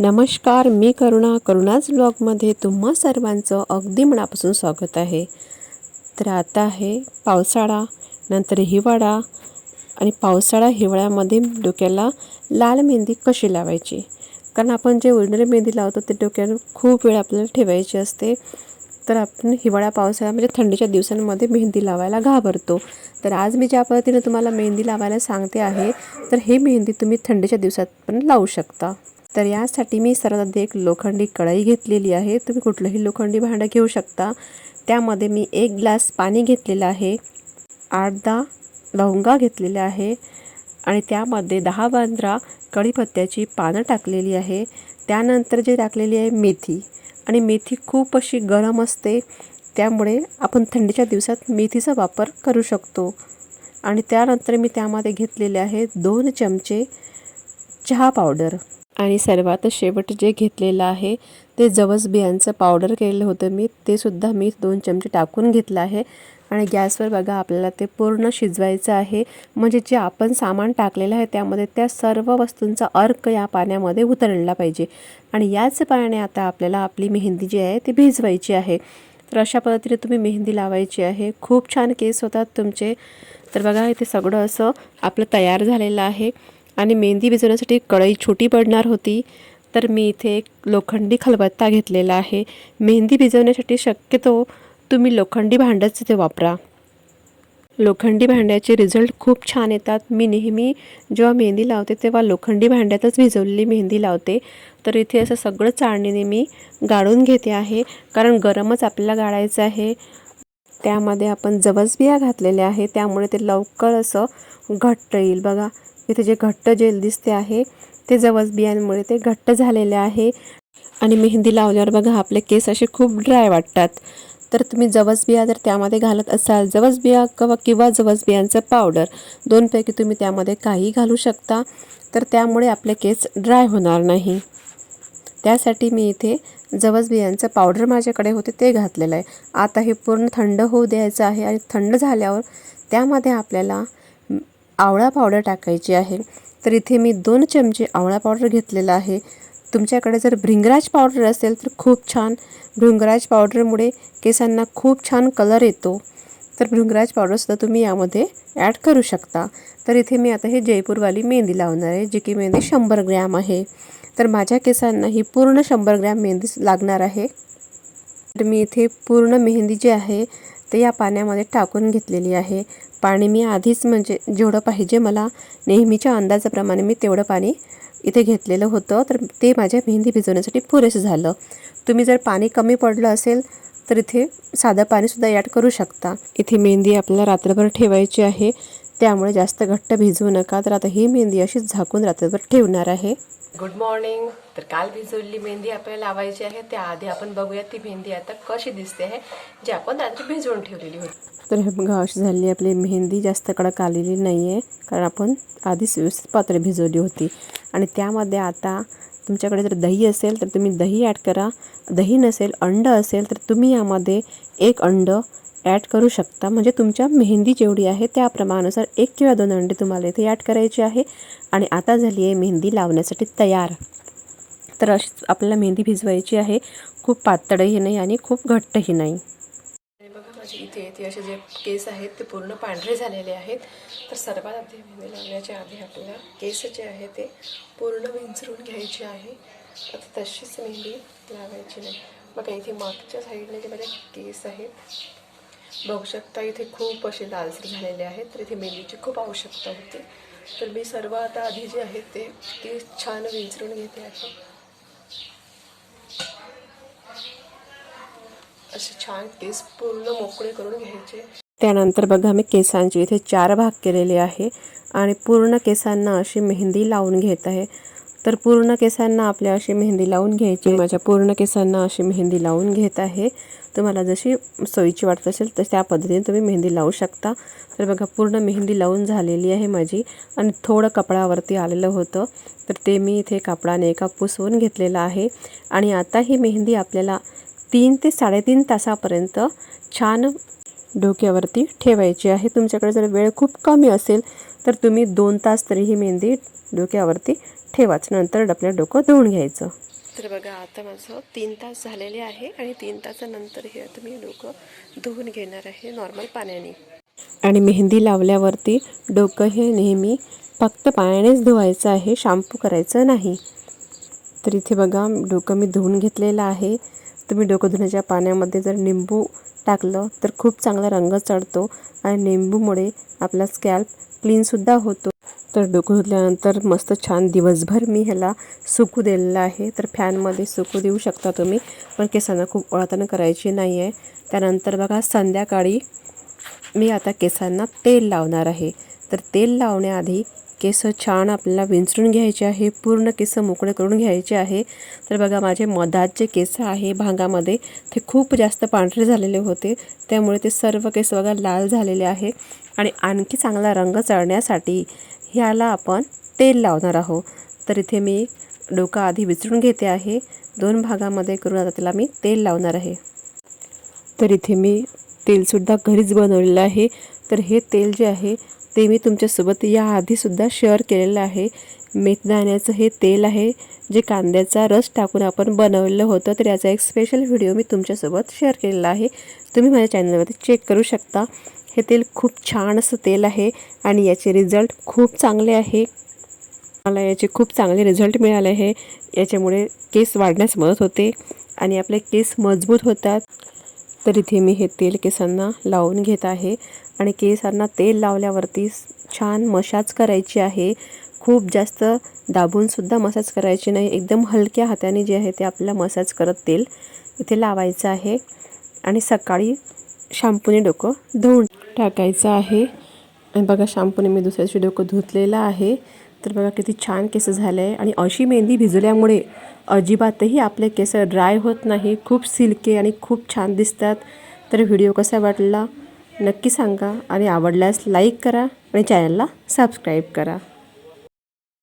नमस्कार मी करुणा. करुणाच ब्लॉगमध्ये तुम्हा सर्वांचं अगदी मनापासून स्वागत आहे. तर आता आहे पावसाळा नंतर हिवाळा आणि पावसाळा हिवाळ्यामध्ये डोक्याला लाल मेहंदी कशी लावायची? कारण आपण जे ओरिजिनल मेहंदी लावतो ते डोक्याला खूप वेळ आपल्याला ठेवायची असते. तर आपण हिवाळा पावसाळा म्हणजे थंडीच्या दिवसांमध्ये मेहंदी लावायला घाबरतो. तर आज मी ज्या पद्धतीने तुम्हाला मेहंदी लावायला सांगते आहे तर हे मेहंदी तुम्ही थंडीच्या दिवसात पण लावू शकता. तर यासाठी मी सर्वात आधी एक लोखंडी कढई घेतलेली आहे. तुम्ही कुठलंही लोखंडी भांडं घेऊ शकता. त्यामध्ये मी एक ग्लास पाणी घेतलेलं आहे. आठ दहा लवंगा घेतलेल्या आहे. आणि त्यामध्ये दहा पंधरा कढीपत्त्याची पानं टाकलेली आहे. त्यानंतर जे टाकलेली आहे मेथी. आणि मेथी खूप अशी गरम असते. त्यामुळे आपण थंडीच्या दिवसात मेथीचा वापर करू शकतो. आणि त्यानंतर मी त्यामध्ये घेतलेले आहे दोन चमचे चहा पावडर. आणि सर्वात शेवट जे घेतलेलं आहे ते जवस बियांचं पावडर केलेलं होतं मी. ते सुद्धा मी दोन चमचे टाकून घेतलं आहे. आणि गॅसवर बघा आपल्याला ते पूर्ण शिजवायचं आहे. म्हणजे जे आपण सामान टाकलेलं आहे त्यामध्ये त्या सर्व वस्तूंचा अर्क या पाण्यामध्ये उतरला पाहिजे. आणि याच पाण्याने आता आपल्याला आपली मेहंदी जी आहे ती भिजवायची आहे. तर अशा पद्धतीने तुम्ही मेहंदी लावायची आहे. खूप छान केस होतात तुमचे. तर बघा इथे सगळं असं आपलं तयार झालेलं आहे. आणि मेहंदी भिजवण्यासाठी कढई छोटी पडणार होती तर मी इथे एक लोखंडी खलबत्ता घेतलेला आहे. मेहंदी भिजवण्यासाठी शक्यतो तुम्ही लोखंडी भांडंच इथे वापरा. लोखंडी भांड्याचे रिझल्ट खूप छान येतात. मी नेहमी जेव्हा मेहंदी लावते तेव्हा लोखंडी भांड्यातच भिजवलेली मेहंदी लावते. तर इथे असं सगळं चाळणीने मी गाळून घेते आहे कारण गरमच आपल्याला गाळायचं आहे. त्यामध्ये आपण जवस बिया घातलेल्या आहे त्यामुळे ते लवकर असं घट्ट येईल. बघा इथे जे घट्ट जेल दिसते आहे ते जवस बियांमुळे ते घट्ट झालेले आहे. आणि मेहंदी लावल्यावर बघा आपले केस असे खूप ड्राय वाटतात. तर तुम्ही जवस बिया जर त्यामध्ये घालत असाल जवस बिया किंवा किंवा जवस बियांचं पावडर दोनपैकी तुम्ही त्यामध्ये काही घालू शकता. तर त्यामुळे आपले केस ड्राय होणार नाही. त्यासाठी मी इथे जवस बियांचं पावडर माझ्याकडे होते ते घातलेलं आहे. आता हे पूर्ण थंड होऊ द्यायचं आहे आणि थंड झाल्यावर त्यामध्ये आपल्याला आवळा पावडर टाकायची आहे. तर इथे मी दोन चमचे आवळा पावडर घेतलेला आहे. तुमच्याकडे जर भृंगराज पावडर असेल तर खूप छान. भृंगराज पावडरमुळे केसांना खूप छान कलर येतो. तर भृंगराज पावडरसुद्धा तुम्ही यामध्ये ॲड करू शकता. तर इथे मी आता हे जयपूरवाली मेहंदी लावणार आहे जी की मेहंदी शंभर ग्रॅम आहे. तर माझ्या केसांना ही पूर्ण शंभर ग्रॅम मेहंदी लागणार आहे. तर मी इथे पूर्ण मेहंदी जी आहे ते या पाण्यामध्ये टाकून घेतलेली आहे. पाणी मी आधीच म्हणजे जेवढं पाहिजे मला नेहमीच्या अंदाजाप्रमाणे मी तेवढं पाणी इथे घेतलेलं होतं. तर ते माझ्या मेहंदी भिजवण्यासाठी पुरेसं झालं. तुम्ही जर पाणी कमी पडलं असेल तर इथे साधं पाणीसुद्धा ॲड करू शकता. इथे मेहंदी आपल्याला रात्रभर ठेवायची आहे. त्यामुळे जास्त घट्ट भिजवू नका. तर आता ही मेहंदी अशीच झाकून रात्रभर ठेवणार आहे. गुड मॉर्निंग तर काल भिजवलेली मेहंदी आपल्याला लावायची आहे. त्याआधी आपण बघूया ती मेहंदी आता कशी दिसते आहे जी आपण रात्री भिजवून ठेवलेली होती. तर हे बघा अशी झाली आपली मेहंदी. जास्त कडक आलेली नाही आहे कारण आपण आधीच व्यवस्थित पात्र भिजवली होती. आणि त्यामध्ये आता तुमच्याकडे जर दही असेल तर तुम्ही दही ॲड करा. दही नसेल अंड असेल तर तुम्ही यामध्ये एक अंड ॲड करू शकता. म्हणजे तुमच्या मेहंदी जेवढी आहे त्या प्रमाणानुसार एक किंवा दोन अंडे तुम्हाला इथे ॲड करायची आहे. आणि आता झाली आहे मेहंदी लावण्यासाठी तयार. तर अशी आपल्याला मेहंदी भिजवायची आहे. खूप पातळही नाही आणि खूप घट्टही नाही. बघा माझी इथे ती असे जे केस आहेत ते पूर्ण पांढरे झालेले आहेत. तर सर्वात आधी मेहंदी लावण्याच्या आधी आपल्याला केस जे आहे ते पूर्ण विंचरून घ्यायचे आहे. आता तशीच मेहंदी लावायची नाही. बघा इथे मागच्या साईडने जे माझे केस आहेत बघू शकता इथे खूप असे लालसर झालेले आहेत. तर इथे मेहंदीची खूप आवश्यकता होती. तर मी सर्व आता आधी जे आहे ते ती छान विंचरून घेते आहे. असे छान केस पूर्ण मोकळे करून घ्यायचे. त्यानंतर बघा मी केसांचे इथे चार भाग केलेले आहे. आणि पूर्ण केसांना अशी मेहंदी लावून घेत आहे. तर पूर्ण केसांना आपल्या अशी मेहंदी लावून घ्यायची. माझ्या पूर्ण केसांना अशी मेहंदी लावून घेत आहे. तुम्हाला जशी सोयीची वाटत असेल तर त्या पद्धतीने तुम्ही मेहंदी लावू शकता. तर बघा पूर्ण मेहंदी लावून झालेली आहे माझी. आणि थोडं कपडावरती आलेलं होतं. तर ते मी इथे कापडाने एका पुसवून घेतलेलं आहे. आणि आता ही मेहंदी आपल्याला तीन ते साडेतीन तासापर्यंत छान डोक्यावरती ठेवायची आहे. तुमच्याकडे जर वेळ खूप कमी असेल तर तुम्ही दोन तास तरी ही मेहंदी डोक्यावरती ठेवाच नंतर आपल्या डोकं धुवून घ्यायचं. तर बघा आता माझं तीन तास झालेले आहे आणि तीन तासानंतर हे आता मी डोकं धुवून घेणार आहे नॉर्मल पाण्याने. आणि मेहंदी लावल्यावरती डोकं हे नेहमी फक्त पाण्यानेच धुवायचं आहे शॅम्पू करायचं नाही. तर इथे बघा डोकं मी धुवून घेतलेलं आहे. तुम्ही डोकं धुण्याच्या पाण्यामध्ये जर निंबू टाकलं तर खूप चांगला रंग चढतो आणि निंबूमुळे आपला स्कॅल्प क्लीनसुद्धा होतो. तर डोकं धुतल्यानंतर मस्त छान दिवसभर मी ह्याला सुकू दिलेलं आहे. तर फॅनमध्ये सुकू देऊ शकता तुम्ही पण केसांना खूप ओळताना करायची नाही आहे त्यानंतर बघा संध्याकाळी मी आता केसांना तेल लावणार आहे. तर तेल लावण्याआधी केस छान आपल्याला विंचरून घ्यायचे आहे पूर्ण केस मोकळे करून घ्यायचे आहे. तर बघा माझे मधात जे केस आहे भांगामध्ये. ते खूप जास्त पांढरे झालेले होते. त्यामुळे ते सर्व केस बघा लाल झालेले आहे. आणि आणखी चांगला रंग चढण्यासाठी ह्याला आपण तेल लावणार आहोत. तर इथे मी डोकं आधी विचरून घेते आहे. दोन भागामध्ये करून आता त्याला मी तेल लावणार आहे. तर इथे मी तेलसुद्धा घरीच बनवलेलं आहे. तर हे तेल जे आहे ते मी तुमच्यासोबत याआधीसुद्धा शेअर केलेलं आहे. मेथदाण्याचं हे तेल आहे जे कांद्याचा रस टाकून आपण बनवलेलं होतं तर याचा एक स्पेशल व्हिडिओ मी तुमच्यासोबत शेअर केलेला आहे. तुम्ही माझ्या चॅनलवरती चेक करू शकता. हे तेल खूप छान असं तेल आहे आणि याचे रिझल्ट खूप चांगले आहे. मला याचे खूप चांगले रिझल्ट मिळाले आहे. याच्यामुळे केस वाढण्यास मदत होते आणि आपले केस मजबूत होतात. तर इथे मी हे तेल केसांना लावून घेत आहे. आणि केसांना तेल लावल्यावरती छान मसाज करायची आहे. खूप जास्त दाबूनसुद्धा मसाज करायची नाही. एकदम हलक्या हाताने जे आहे ते आपल्याला मसाज करत तेल इथे लावायचं आहे. आणि सकाळी शॅम्पूने डोकं धुवून टाकायचं आहे. आणि बघा शॅम्पूने मी दुसऱ्या दिवशी डोकं धुतलेलं आहे. तर बघा किती छान केस झाले आहे आणि अशी मेहंदी भिजवल्यामुळे अजिबातही आपले केस ड्राय होत नाही. खूप सिल्के आणि खूप छान दिसतात. तर व्हिडिओ कसा वाटला? नक्की सांगा आणि आवडल्यास लाईक करा आणि चॅनलला सबस्क्राईब करा.